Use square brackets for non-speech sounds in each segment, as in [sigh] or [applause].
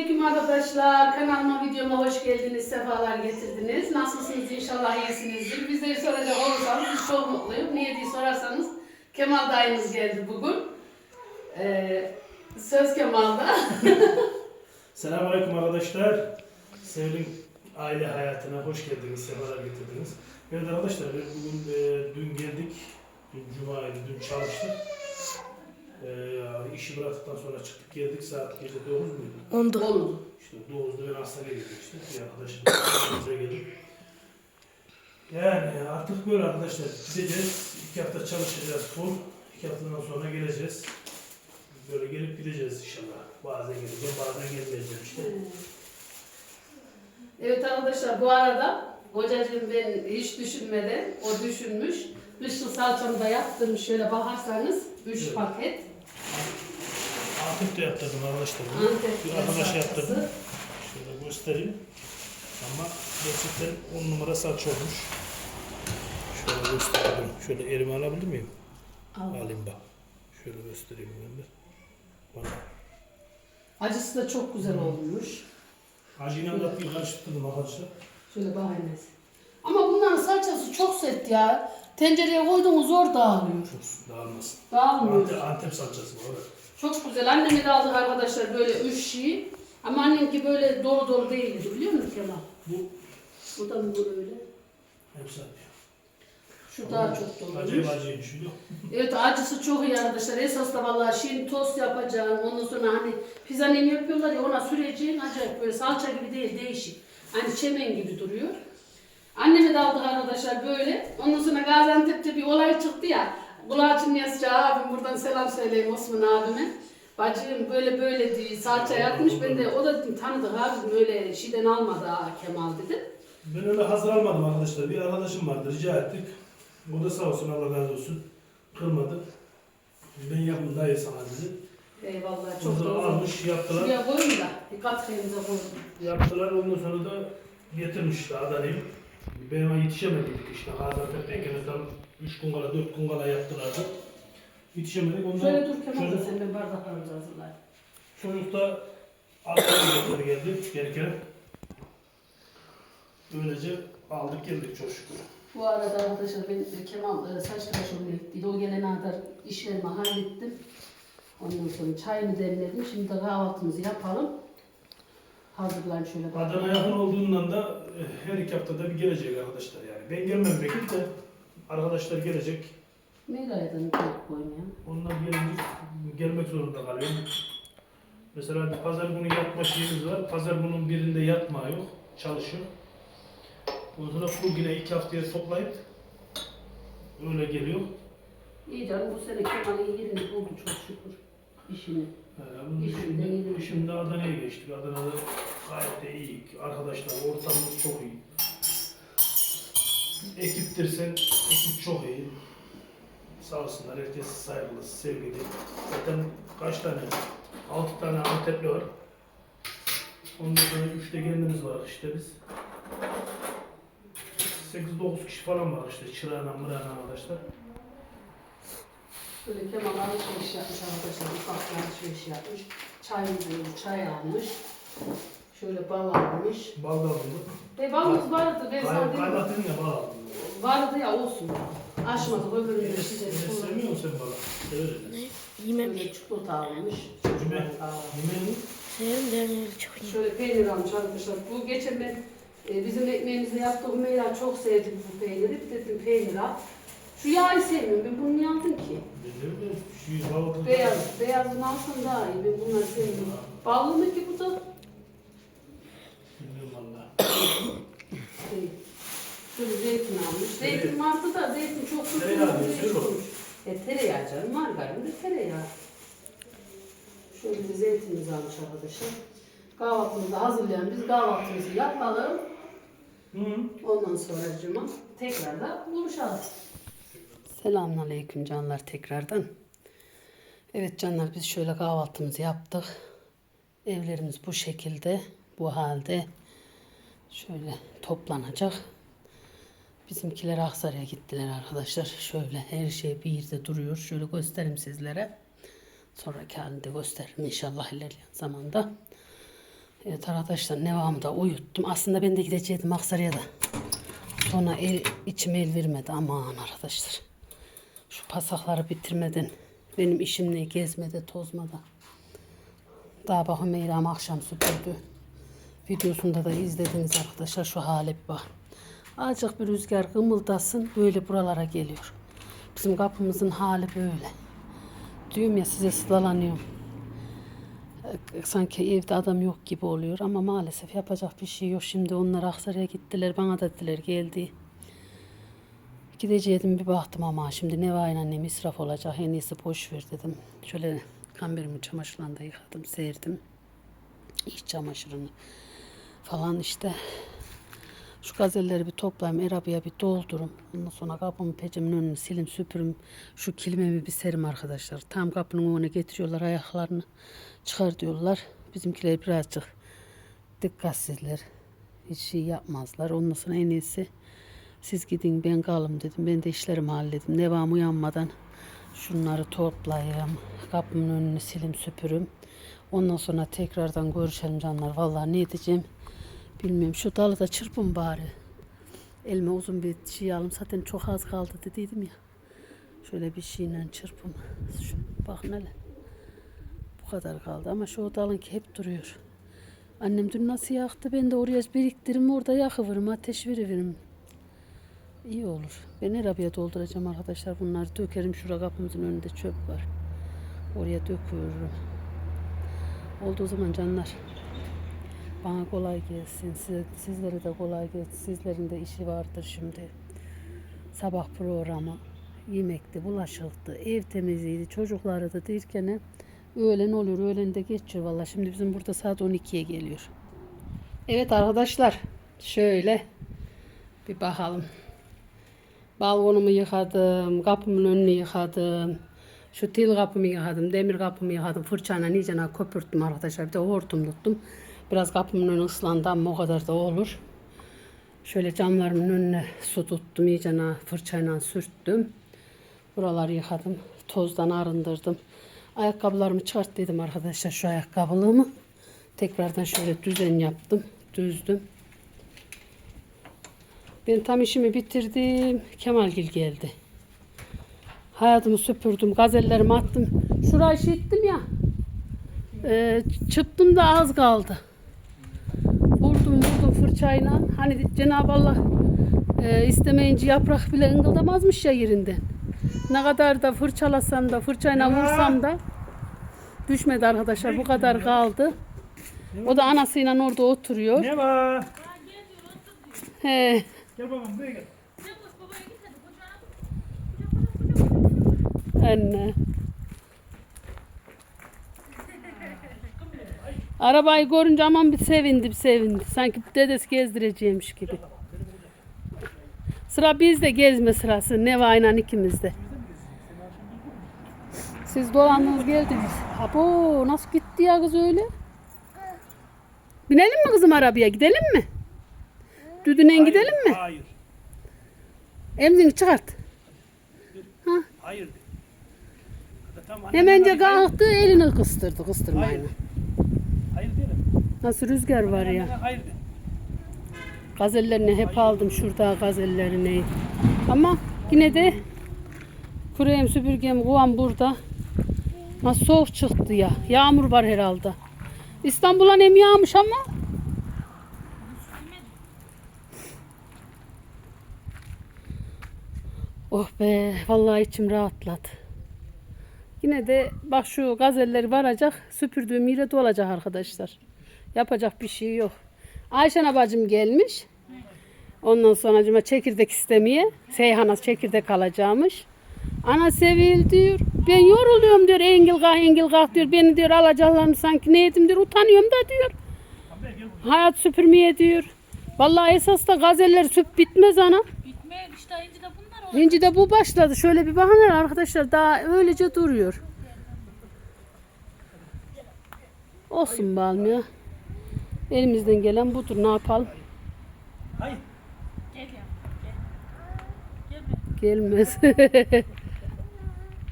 Selamünaleyküm arkadaşlar. Kanalıma videoma hoş geldiniz, sefalar getirdiniz. Nasılsınız inşallah iyisinizdir. Bizleri soracak olursanız biz çok mutluyum. Niye diye sorarsanız Kemal dayımız geldi bugün. Ee, söz Kemal'da. [laughs] Selamünaleyküm arkadaşlar. Sevgili aile hayatına hoş geldiniz, sefalar getirdiniz. Evet arkadaşlar bugün e, dün geldik. Dün cumaydı, dün çalıştık. E, işi bıraktıktan sonra çıktık geldik. Saat gece 9 muydu? Ondu. Oldu. İşte 9'da ben hastaneye geldim işte. Bir arkadaşım bize geldim. Yani artık böyle arkadaşlar gideceğiz. İki hafta çalışacağız full. İki haftadan sonra geleceğiz. Böyle gelip gideceğiz inşallah. Bazen geleceğim, bazen gelmeyeceğim işte. Evet arkadaşlar bu arada kocacığım ben hiç düşünmeden o düşünmüş. Kışlı salçamı da yaptım şöyle bakarsanız 3 Evet. paket. Antep'te yaptırdım arkadaşlar. bunu. Antep Bir arkadaş yaptırdım. Şöyle göstereyim. Ama gerçekten 10 numara saç olmuş. Şöyle göstereyim. Şöyle elime alabilir miyim? Al. Alayım bak. Şöyle göstereyim ben de. Bana. Acısı da çok güzel olmuş. Acıyla da bir karıştırdım arkadaşlar. Şöyle bakınız. Ama bunların salçası çok sert ya. Tencereye koyduğunuz zor dağılıyor. Çok dağılmasın. Dağılmıyor. Antep, Antep salçası bu evet. Çok güzel. Anneme de aldık arkadaşlar böyle üç şey. Ama annemki böyle dolu dolu değildi biliyor musun Kemal? Bu Bu da mı böyle? hepsi Şu daha çok doluymuş. acayip acıymış biliyor Evet acısı çok iyi arkadaşlar. Esas da vallahi şimdi tost yapacağım. Ondan sonra hani pizza nemi yapıyorlar ya ona süreceğin acayip böyle salça gibi değil değişik. Hani çemen gibi duruyor. Anneme de aldık arkadaşlar böyle. Ondan sonra Gaziantep'te bir olay çıktı ya. Kulaçın yazıcı abim buradan selam söyleyeyim Osman abime. Bacım böyle böyle diye salça yapmış. Ben de o da dedim tanıdık abim öyle şeyden almadı ha Kemal dedim. Ben öyle hazır almadım arkadaşlar. Bir arkadaşım vardı rica ettik. O da sağ olsun Allah razı olsun. Kırmadı. Ben yapın dayı sana dedi. Eyvallah çok doğru. almış yaptılar. Şuraya koyun da dikkat kıyımıza koyun. Yaptılar ondan sonra da getirmişler Adana'yı. Ben ona yetişemedik işte. Gaziantep'teyken tam 3 gün kala 4 gün kala yaptılar da. Yetişemedik. Ondan Şöyle dur Kemal da çocuk, sen ben bardaklarımızı hazırlayayım. çocuk da Adana'ya geldi gereken. Böylece aldık geldik çok şükür. Bu arada arkadaşlar ben e, Kemal e, saç tıraş olmaya gittiydi. O gelene kadar işlerimi hallettim. Ondan sonra çayımı demledim. Şimdi de kahvaltımızı yapalım. Hazırlayayım şöyle. Adana yakın olduğundan da e, her iki haftada bir gelecek arkadaşlar yani. Ben gelmem belki de arkadaşlar gelecek. Neyle aydan koyup ya? Onlar gelince gelmek zorunda kalıyorum. Mesela bir pazar günü yatma şeyimiz var. Pazar günün birinde yatma yok. Çalışıyor. Ondan sonra yine iki haftaya toplayıp öyle geliyor. İyi canım bu sene Kemal'in yerini buldu çok şükür. İşini. Ee, bunun İşim de şimdi, iyi. şimdi Adana'ya geçtik. Adana'da gayet de iyi. Arkadaşlar ortamımız çok iyi. Ekiptir sen, ekip çok iyi. Sağ olsunlar, herkes saygılı, sevgili. Zaten kaç tane? Altı tane Antepli var. Ondan sonra üç de kendimiz var işte biz. 8-9 kişi falan var işte çırağına mırağına arkadaşlar. Böyle Kemal alışveriş yapmış arkadaşlar. Ufak bir alışveriş yapmış. Çay diyor, çay almış. Şöyle bal almış. Bal da bulduk. E balımız vardı. Ben sana Kay- dedim. Ya bal aldım. Vardı ya olsun. Aşmadık öbürünü de Enes. Enes sevmiyor musun sen balı? Severim. Yemem. Böyle çikolata almış. Cüme. Çikolata almış. Yemeğini derneği çok iyi. Şöyle peynir almış arkadaşlar. Bu geçen ben e, bizim ekmeğimizde yaptığım Hümeyra çok sevdi bu peyniri. Dedim peynir al. Şu yağı sevmiyorum. Ben bunu niye aldım ki? Bilmiyorum da şu balıklı. Beyaz. Beyazını alsam daha iyi. Ben bunları sevmiyorum. Ballı mı ki bu da? Şöyle zeytin almış. Zeytin vardı da zeytin çok kötü. Tereyağı olmuş. E tereyağı canım. Margarin de tereyağı. Şöyle bir zeytinimizi almış arkadaşlar. Kahvaltımızı hazırlayan biz kahvaltımızı yapalım. Hı -hı. Ondan sonra cuma tekrar da buluşalım. Selamünaleyküm canlar tekrardan. Evet canlar biz şöyle kahvaltımızı yaptık. Evlerimiz bu şekilde, bu halde. Şöyle toplanacak. Bizimkiler Aksaray'a gittiler arkadaşlar. Şöyle her şey bir yerde duruyor. Şöyle göstereyim sizlere. Sonraki halinde gösteririm inşallah ilerleyen zamanda. Evet arkadaşlar Nevam'ı da uyuttum. Aslında ben de gidecektim Aksaray'a da. Sonra el, içim el vermedi. Aman arkadaşlar. Şu pasakları bitirmeden benim işim ne gezmede tozmada. Daha bak Hümeyram akşam süpürdü. Videosunda da izlediniz arkadaşlar şu hale bir bak. Azıcık bir rüzgar kımıldasın böyle buralara geliyor. Bizim kapımızın hali böyle. Diyorum ya size sılalanıyorum. Ee, Sanki evde adam yok gibi oluyor ama maalesef yapacak bir şey yok. Şimdi onlar Aksaray'a gittiler bana da dediler geldi. Gideceğim bir baktım ama şimdi ne var annem israf olacak en iyisi boş ver dedim. Şöyle kamberimi çamaşırla da yıkadım serdim. İç çamaşırını falan işte. Şu gazelleri bir toplayayım, arabaya bir doldurum. Ondan sonra kapımın pecemin önünü silim süpürüm. Şu kilimemi bir serim arkadaşlar. Tam kapının önüne getiriyorlar ayaklarını. Çıkar diyorlar. Bizimkiler birazcık dikkatsizler. Hiç şey yapmazlar. Ondan sonra en iyisi siz gidin ben kalım dedim. Ben de işlerimi halledim. Devam uyanmadan şunları toplayayım. Kapımın önünü silim süpürüm. Ondan sonra tekrardan görüşelim canlar. Vallahi ne diyeceğim bilmiyorum. Şu dalı da çırpın bari. Elime uzun bir şey alım. Zaten çok az kaldı dediydim ya. Şöyle bir şeyle çırpın. Şu, bakın hele. Bu kadar kaldı ama şu dalınki hep duruyor. Annem dün nasıl yaktı ben de oraya biriktiririm orada yakıvırım ateş veririm. İyi olur. Ben arabaya dolduracağım arkadaşlar. Bunları dökerim. Şura kapımızın önünde çöp var. Oraya döküyorum. Oldu o zaman canlar. Bana kolay gelsin. Size, sizlere de kolay gelsin. Sizlerin de işi vardır şimdi. Sabah programı. Yemekti, bulaşıktı, ev temizliğiydi, çocukları da derken öğlen olur. Öğlen de geçiyor valla. Şimdi bizim burada saat 12'ye geliyor. Evet arkadaşlar. Şöyle bir bakalım. Balkonumu yıkadım, kapımın önünü yıkadım. Şu tel kapımı yıkadım, demir kapımı yıkadım. Fırçayla iyice köpürttüm arkadaşlar. Bir de hortum tuttum. Biraz kapımın önü ıslandı ama o kadar da olur. Şöyle camlarımın önüne su tuttum. iyice fırçayla sürttüm. Buraları yıkadım. Tozdan arındırdım. Ayakkabılarımı çıkart dedim arkadaşlar şu ayakkabılığımı. Tekrardan şöyle düzen yaptım. Düzdüm. Ben tam işimi bitirdim. Kemalgil geldi. Hayatımı süpürdüm. Gazellerimi attım. Şurayı şittim ya. Ee, çıktım da az kaldı. Fırçayla. Hani Cenab-ı Allah e, istemeyince yaprak bile ıngıldamazmış ya yerinden. Ne kadar da fırçalasam da fırçayla vursam da düşmedi arkadaşlar. Bu kadar kaldı. O da anasıyla orada oturuyor. Ne var? He. Gel babam buraya gel. Anne. Arabayı görünce aman bir sevindi bir sevindi. Sanki dedesi gezdireceğimiş gibi. Sıra bizde gezme sırası. Neva'yla ikimizde. Siz dolandınız geldiniz. Abo nasıl gitti ya kız öyle? Binelim mi kızım arabaya gidelim mi? Düdünen gidelim mi? Hayır. Emzini çıkart. Hayır. de. Tamam, Hemence kalktı elini kıstırdı kıstırmayla. Hayır. Hayır. Nasıl rüzgar var ya. Gazellerini hep aldım şurada gazellerini. Ama yine de kureyim süpürgem kovam burada. Nasıl soğuk çıktı ya. Yağmur var herhalde. İstanbul'a nem yağmış ama. Oh be vallahi içim rahatladı. Yine de bak şu gazelleri varacak süpürdüğüm yere dolacak arkadaşlar. Yapacak bir şey yok. Ayşen bacım gelmiş. Ondan sonra cuma çekirdek istemeye. Seyhan'a çekirdek alacağımış. Ana Sevil diyor. Ben yoruluyorum diyor. Engil kalk engil kalk diyor. Beni diyor alacaklarını sanki ne yedim diyor. Utanıyorum da diyor. Hayat süpürmeye diyor. Vallahi esas da gazeller süp bitmez ana. Bitmiyor işte inci de bunlar o. Hinci de bu başladı. Şöyle bir bakın arkadaşlar daha öylece duruyor. Olsun balım ya. Elimizden gelen budur. Ne yapalım? Hayır. Gel ya. Gel. Gelmez. [laughs]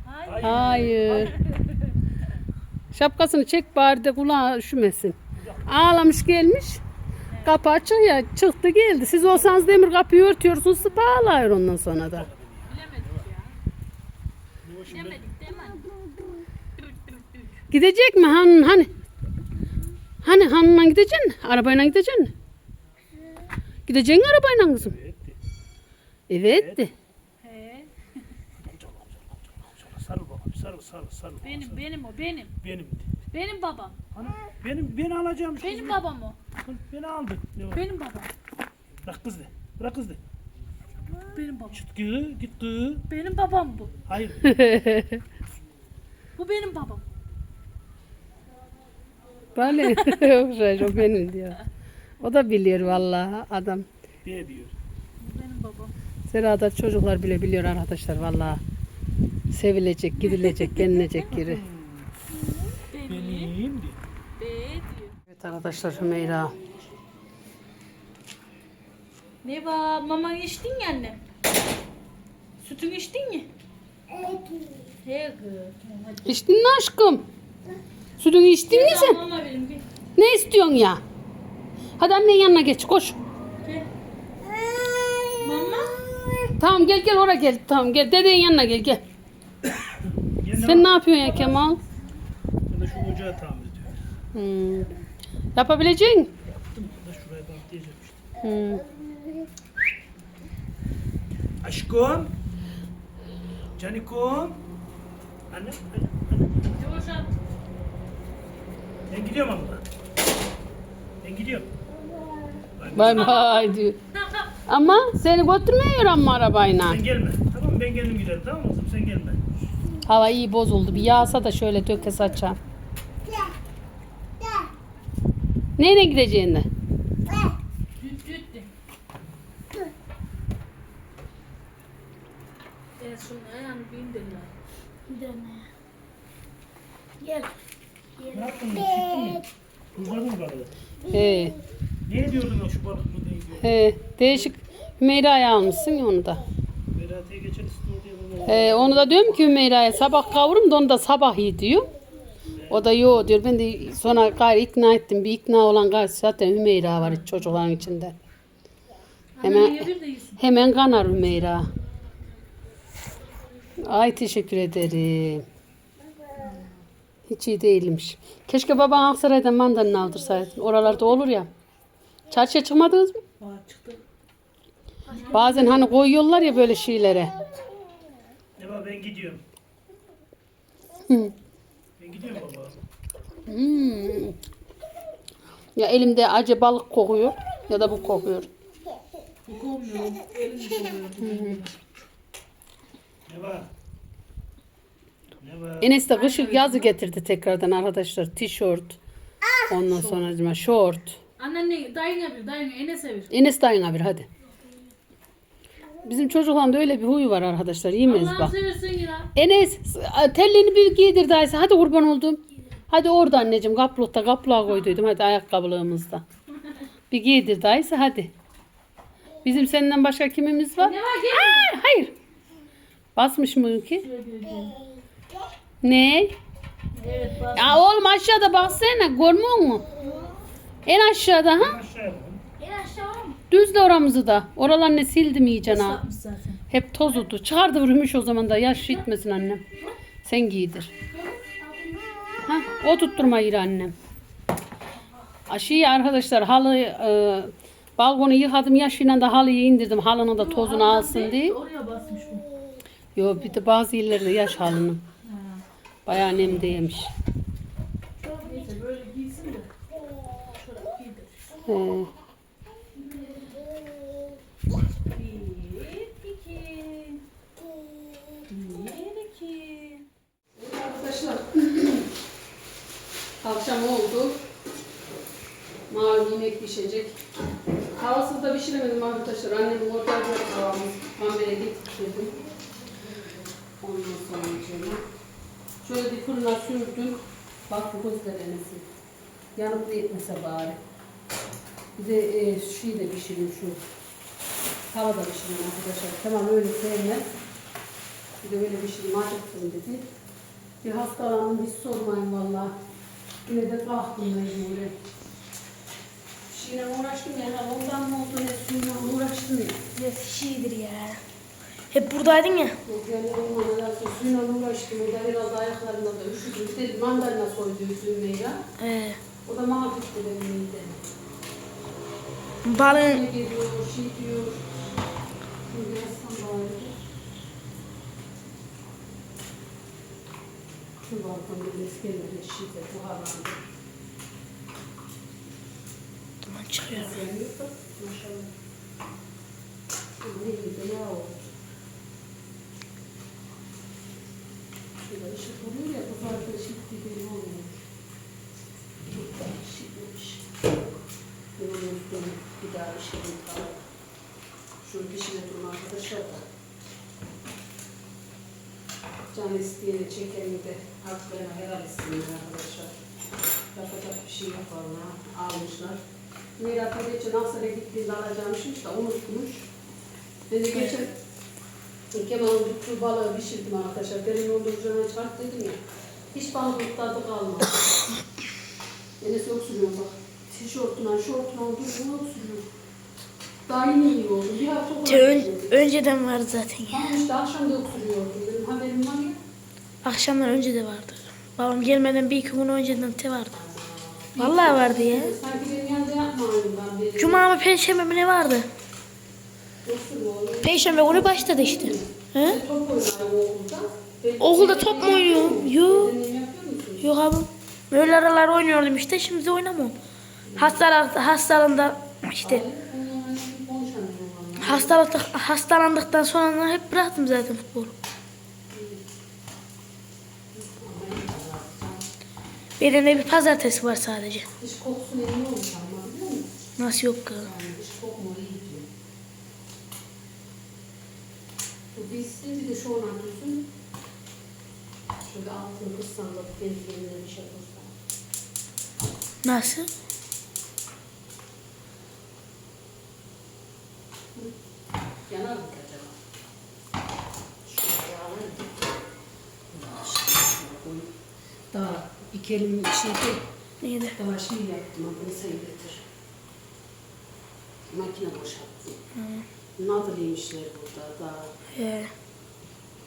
Hayır. Hayır. Şapkasını çek bari de kulağı üşümesin. Ağlamış gelmiş. Kapı açık ya çıktı geldi. Siz olsanız demir kapıyı örtüyorsunuz sıpa ağlıyor ondan sonra da. Demedik değil mi? Gidecek mi han hani? Hani hanına gideceksin? Arabayla gideceksin? Gideceksin arabayla kızım. Evet de. He. Sarıl babam, sarıl, sarıl, sarıl. Benim benim o benim. Benim. Benim babam. Ana, benim, beni alacağım. Benim babam o. Beni aldı. Ne var? Benim babam. Bırak kız de. Bırak kız de. Benim babam. Git gı, git gı. Benim babam bu. Hayır. [laughs] Bu benim babam. Böyle [laughs] yok o benim diyor. O da biliyor vallahi adam. diye diyor. Benim babam. Serada çocuklar bile biliyor arkadaşlar vallahi. Sevilecek, gidilecek, gelilecek yeri. Benim. Benim diyor. Evet arkadaşlar Hümeyra. Ne var? Maman içtin ya anne. Sütünü içtin mi? Evet. He kız. İçtin mi aşkım? Sütünü içtin mi sen? Gel. Ne istiyorsun ya? Hadi annenin yanına geç koş. Gel. Mama. Tamam gel gel oraya gel. Tamam gel dedenin yanına gel gel. Sen ne yapıyorsun ya Kemal? Ben de şu ocağı tamir ediyorum. Hmm. Yapabileceksin. Yaptım. Ben de şuraya bantlayacağım işte. Hmm. Aşkım. Canikom. Anne, anne, anne. Yavaş at. Ben gidiyorum abla. Ben gidiyorum. Bay bay diyor. Ama seni götürmüyor ama arabayla. Sen gelme. Tamam ben kendim giderim tamam mı? Sen gelme. Hava iyi bozuldu. Bir yağsa da şöyle döke saça. Nereye gideceğin de? Düt düt de. Evet şunun ayağını bir indirler. Gel. Ne yaptın? Çıktın mı? Mı balığı? He, Ne diyordun o şu balık mı diyor. he. Değişik Hümeyra'ya almışsın ya onu da. Berat'e geçen istiyor diye bana. He, onu da diyorum ki Hümeyra'ya sabah kavurum da onu da sabah iyi diyor. O da yo diyor. Ben de sonra gayrı ikna ettim. Bir ikna olan gayrı zaten Hümeyra var çocukların içinde. Hemen. Hemen kanar Hümeyra. Ay teşekkür ederim. Hiç iyi değilmiş. Keşke baban Aksaray'dan mandalina aldırsaydın. Oralarda olur ya. Çarşıya çıkmadınız mı? Aa, çıktı. Bazen hani koyuyorlar ya böyle şeylere. Var ben gidiyorum. Hı. Ben gidiyorum baba. Hmm. Ya elimde acı balık kokuyor ya da bu kokuyor. Bu kovmuyor. Elini kovuyor. Ne var? Enes de kışı yazı getirdi tekrardan arkadaşlar. Tişört. Ondan sonra şort. Anneanne dayına bir dayına Enes'e bir. Enes dayına bir hadi. Bizim çocukların da öyle bir huyu var arkadaşlar. Yemez Allah'ını bak. seversen ya. Enes telliğini bir giydir dayısı. Hadi kurban oldum. Hadi orada anneciğim kaplukta kapluğa koyduydum. Hadi ayakkabılığımızda. Bir giydir dayısı hadi. Bizim senden başka kimimiz var? Ne var gel. Aa, hayır. Basmış mı ki? Ne? Evet bak. Ya oğlum aşağıda baksana görmüyor musun? En aşağıda ha? En aşağı mı? Düzle oramızı da. Oralarını sildim iyice ha. Hep toz oldu. Çıkardı vurmuş o zaman da. Yaş gitmesin annem. Sen giydir. Ha, o tutturma yürü annem. Aşıyı arkadaşlar halı e, balkonu yıkadım yaşıyla da halıyı indirdim. Halının da tozunu alsın diye. Oraya basmış bu. Yo bir de bazı yerlerde yaş halının. Bayağı nemdeymiş. Neyse böyle giysin de. Şöyle giydir. He. [clears throat] Akşam oldu. Malum yemek pişecek. Havasız da pişiremedim arkadaşlar. Annemin orada bir havamız. Pambere getirdim. Ondan sonra şöyle. Şöyle bir fırına sürdüm. Bak bu gözlerinizi. Yanıp da yetmese bari. Bir de e, şey de pişirin şu. Tava da pişirin arkadaşlar. Tamam öyle sevmez. Bir de öyle pişirin. Acıktım dedi. Bir hastalandım hiç sormayın valla. Yine de kalktım mecburen. Şeyle uğraştım ya. Ondan mı oldu ne suyla uğraştım ya. Ya şeydir ya. Hep buradaydın ya. Onunla nedense suyla uğraştım. O da herhalde ayaklarında da üşüdüm. Bir de mandalina soydu ya. Ee, O da mahvetti benim midemi. balın Ne geliyor, şey diyor. Şu balkon bir iskelmede şişe buharlandı. duman çıkıyor. Maşallah. Şurada ışık oluyor ya, bu farklı ışık gibi olmuyor. Çok da. Bunun üstüne bir daha ışık kalır. Şunu dişine durun arkadaşlar da. Can isteyeni çekeni de haklarına helal isteyin arkadaşlar. Yapacak bir şey vallahi. Almışlar. Mirat da geçen Aksaray'a gittiğinde alacakmışmış da unutmuş. Ben de geçen Kemal'ın tuttuğu balığı pişirdim arkadaşlar. Benim dondurucudan çıkart dedim ya. Hiç balık tadı kalmadı. Enes öksürüyor bak. Tişörtüne, şortuna dondurucudan öksürüyor. Daha yeni iyi oldu. Bir hafta sonra ön- önceden vardı zaten ya. Ama işte akşam da öksürüyordu. Benim haberim var ya. Akşamdan önce de vardı. Babam gelmeden bir iki gün önceden te vardı. Vallahi vardı ya. Sanki benim yanında yapmayayım ben bir. Cuma mı perşembe mi ne vardı? Perşembe günü başladı işte. He? Oynuyorum okulda. Top mu oynuyorsun? Yok. Yok abi. Böyle aralar oynuyordum işte şimdi oynamıyorum. Hastalık, hastalığında işte hastalık, hastalandıktan sonra hep bıraktım zaten futbolu. Benim bir pazartesi var sadece. Nasıl yok ki? Yani dış kokma iyi diyor. Bu bizde bir de şu an atıyorsun. Şöyle altını kendi kendine bir şey koysan. Nasıl? Yanar mı acaba? Şöyle yağlar Daha iki elim şeyde Neydi? daha şey yaptım ama sen getir. Makine boşalttım. Nadir yemişler burada daha. Ee,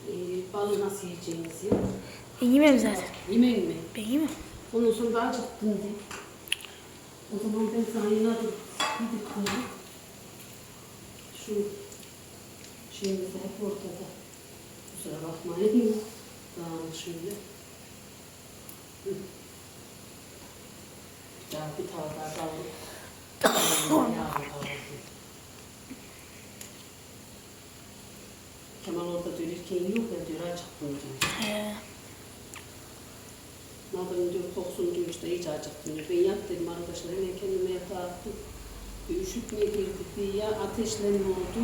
E, balı nasıl yiyeceğinizi ben yemem zaten. Yemeğin mi? Ben yemem. Ondan sonra da acıktın diye. O zaman ben sana yınadım. Gidip koydum. Şu şeyimiz de hep ortada. Kusura bakmayın. Dağılmış şöyle. Hı. Daha bir tane daha kaldı. [laughs] Yağlı kaldı. Kemal diyor erkeğin yok ya diyor acıktım diyor. Ee, Nadır'ın diyor kokusunu duymuş da iyice acıktım diyor. Ben yat dedim arkadaşlar hemen kendime yatağa attım. Bir üşütmeye girdik bir ya ateşlenme oldu.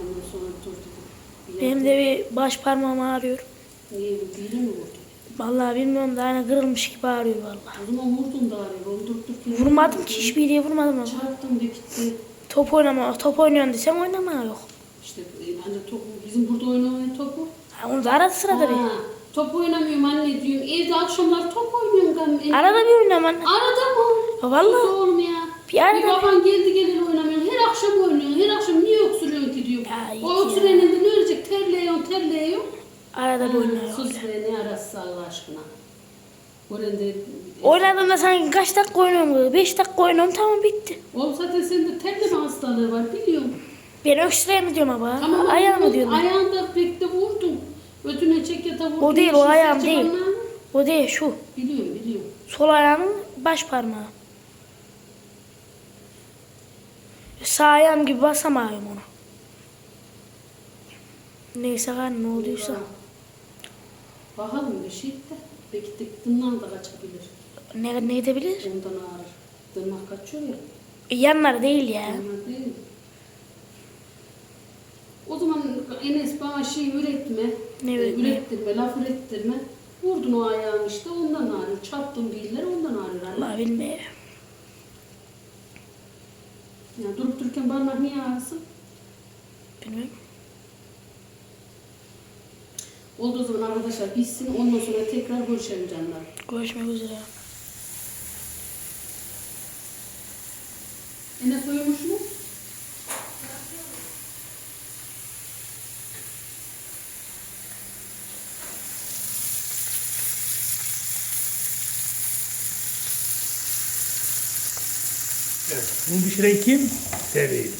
Ondan sonra dur dedim. Bir benim de bir baş parmağım ağrıyor. Niye bu biri mi vurdu? Vallahi bilmiyorum da hani kırılmış gibi ağrıyor vallahi. O zaman vurdum da. Onu durdururken Vurmadım ki hiçbir yere vurmadım. Çarptım da gitti. Top oynama, top oynuyorsun desem oynama yok. İşte e, ancak topu, bizim burada oynanan topu. Ha, onu da arada sırada bir. Ha, top oynamıyorum anne diyorum. Evde akşamlar top oynuyorum. Ben. Arada bir oynama anne. Arada mı? Ha, vallahi. Oğlum ya. Bir arada Bir baban geldi geleli oynamıyorsun. Her akşam oynuyorsun. Her akşam niye öksürüyorsun ki diyor. Ya, o öksürenin de ne ölecek? Terliyorsun, terliyorsun. Arada bir oynuyor. Sus be ne arası Allah aşkına. Orada Oynadığımda sanki kaç dakika oynuyorum? 5 dakika oynuyorum tamam bitti. Oğlum zaten sende terleme hastalığı var biliyorum. Ben öksüreye mi diyorum ama? Ama Ayağı mı diyorum? Ayağında pek de vurdum. Ötüne çekyata vurdum. O değil, o ayağım değil. parmağını. O değil şu. Biliyorum biliyorum. Sol ayağımın baş parmağı. Sağ ayağım gibi basamıyorum onu. Neyse kan ne olduysa. Bakalım bir şey de. Belki de tırnağın da kaçabilir. Ne, ne edebilir? Ondan ağrır. Tırnak kaçıyor ya. E, Yanları değil ya. Onlar değil? O zaman Enes bana şey üretme. Ne e? Ürettirme, laf ürettirme. Vurdun o ayağını işte ondan ağrıyor. Çarptın bir yerlere ondan anne. Allah bilmiyorum. Ya durup dururken parmak niye ağrısın? Bilmiyorum. Oldu o zaman arkadaşlar bitsin ondan sonra tekrar görüşelim canlar. Görüşmek üzere. Yine soyulmuş mu? Evet. Bunu pişiren kim? Seveyim.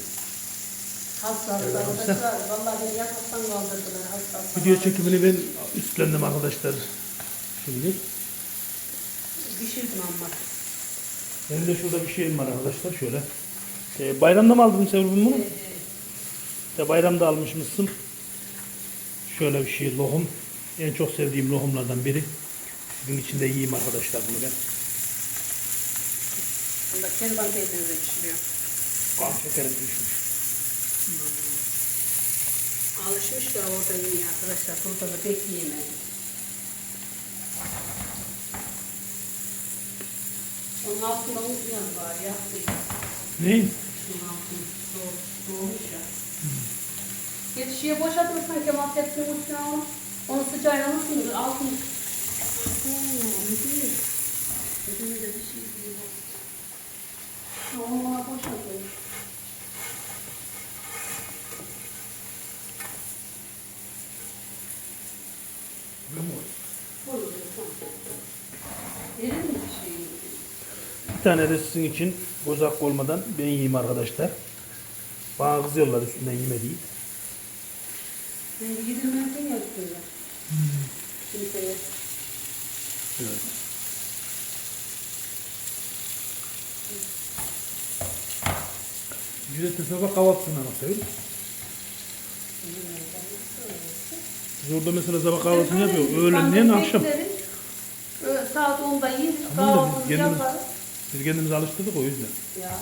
Hasta hasta arkadaşlar. Vallahi beni yataktan kaldırdılar hasta hasta. Video çekimini ben üstlendim arkadaşlar. Şimdi. Pişirdim ama. Benim de şurada bir şeyim var arkadaşlar şöyle. Ee, bayramda mı aldın Sevim bunu? Ya bayramda almışmışsın. Şöyle bir şey lohum. En çok sevdiğim lohumlardan biri. Bugün içinde yiyeyim arkadaşlar bunu ben. Bunda Kervan teyzemize pişiriyor. Kan şekerim düşmüş. Alışmış da orada yiyor arkadaşlar. Burada da pek yiyemedi. Onun altında unutmayan var ya. Neyin? Şunun altını doğ, doğmuş ya. Yetişiye boşaltırsan Kemal tepsinin üstüne onu. Onun sıcağıyla nasıl altını. Hmm, müthiş. Gözüme de bir şey bir tane de sizin için bozak olmadan ben yiyeyim arkadaşlar. Bana kızıyorlar üstünden yeme değil. Ben yedirmezden yapıyorlar. Kimseye. Evet. Ücretli sabah kahvaltısından nasıl Biz orada mesela sabah kahvaltısını yapıyor. Öğlenleyin akşam. Ö- Saat 10'da yiyin, Tamam da biz kahvaltımızı kendimiz- yaparız. Biz kendimizi alıştırdık o yüzden. Ya.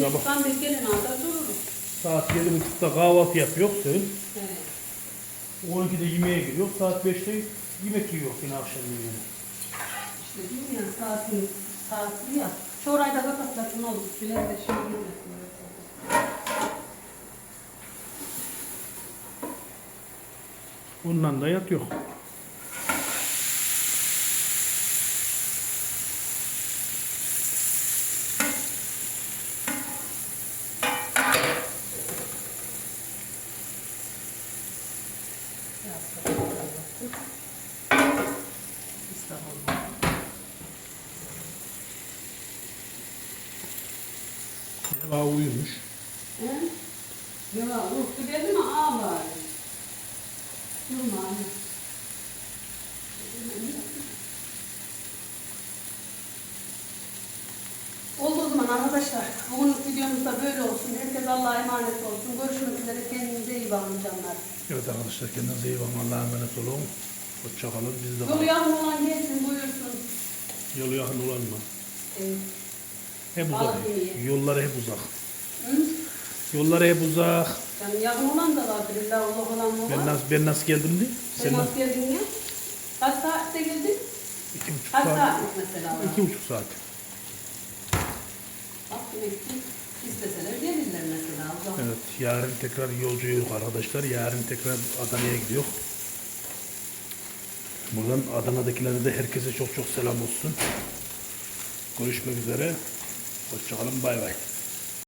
Sabah. Enişten biz gelin anda dururuz. Saat 7.30'da kahvaltı yapıyor Sevil. Evet. 12'de yemeğe giriyor. Saat 5'te yemek yiyor yine akşam yemeğini. İşte ya saatini, saatini ya. Şu orayı da kapatsak ne olur? Bilen de şey girmesin. Bundan da yat yok. İstanbul'da. Eva uyumuş. He? Ya uyku dedi mi? Aa bari. Durma anne. Oldu o zaman arkadaşlar. Bugün videomuz da böyle olsun. Herkes Allah'a emanet olsun. Görüşmek üzere. Kendinize iyi bakın canlar. Evet arkadaşlar kendinize iyi bakın. Allah'a emanet olun. Hoşçakalın. Biz de Yolu yakın olan gelsin buyursun. Yolu yakın olan mı? Evet. Hep uzak. Yemeği. Yolları hep uzak. Hı? Yolları hep uzak. Yani yakın olan da vardır. İlla uzak olan mı var? Ben nasıl, ben nasıl geldim diye? Sen Sen nasıl? geldin ya? Kaç saatte geldin? İki buçuk Kaç saat. saatlik mesela? var? İki buçuk saat. Bak demek ki isteseler gelirler mesela. Evet yarın tekrar yolcuyuz arkadaşlar. Yarın tekrar Adana'ya gidiyor. Buradan Adana'dakilere de herkese çok çok selam olsun. Görüşmek üzere. Hoşçakalın. Bay bay.